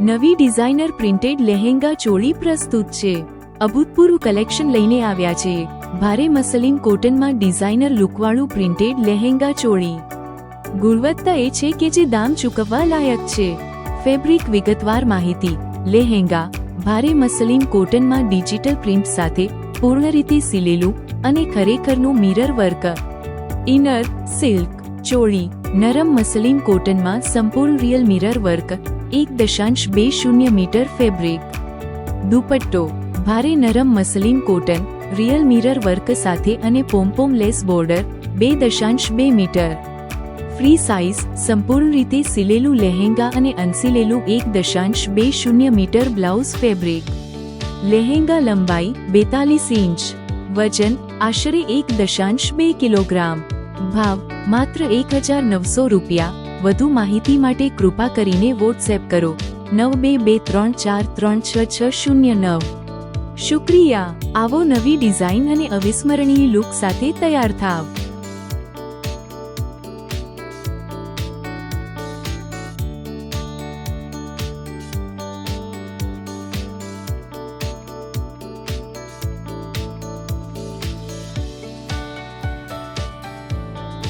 નવી designer printed lehenga ચોળી પ્રસ્તુત છે. અભૂતપૂર્વ કલેક્શન લઈને આવ્યા છે. ભારે મસલિન કોટનમાં ડિઝાઇનર લુકવાળું પ્રિન્ટેડ લહેંગા ચોળી. ગુણવત્તા એ છે કે જે દામ ચૂકવવા લાયક છે. ફેબ્રિક વિગતવાર માહિતી. લહેંગા, ભારે મસલિન કોટનમાં ડિજિટલ પ્રિન્ટ સાથે પૂર્ણ રીતે સીલેલું અને ખરેખરનું mirror work. Inner, silk, choli, નરમ મસલિન કોટનમાં સંપૂર્ણ રિયલ મિરર વર્ક એક દશાંશ બે શૂન્ય મીટર ફેબ્રિક. દુપટ્ટો, ભારે નરમ muslin cotton, real mirror work સાથે અને પોમ્પોમ લેસ બોર્ડર, બે દશાંશ બે મીટર. ફ્રી સાઇઝ, સંપૂર્ણ રીતે સિલેલું લહેંગા અને અનસિલેલું એક દશાંશ બે શૂન્ય મીટર બ્લાઉઝ ફેબ્રિક. લહેંગા લંબાઈ બેતાલીસ ઇંચ. વજન, આશરે એક દશાંશ બે કિલોગ્રામ. ભાવ, માત્ર એક હજાર નવસો રૂપિયા. વધુ માહિતી માટે કૃપા કરીને વોટ્સએપ કરો. નવ બે બે ત્રણ ચાર ત્રણ છ છ શૂન્ય નવ. શુક્રિયા. આવો નવી ડિઝાઇન અને અવિસ્મરણીય લુક સાથે તૈયાર થાવ.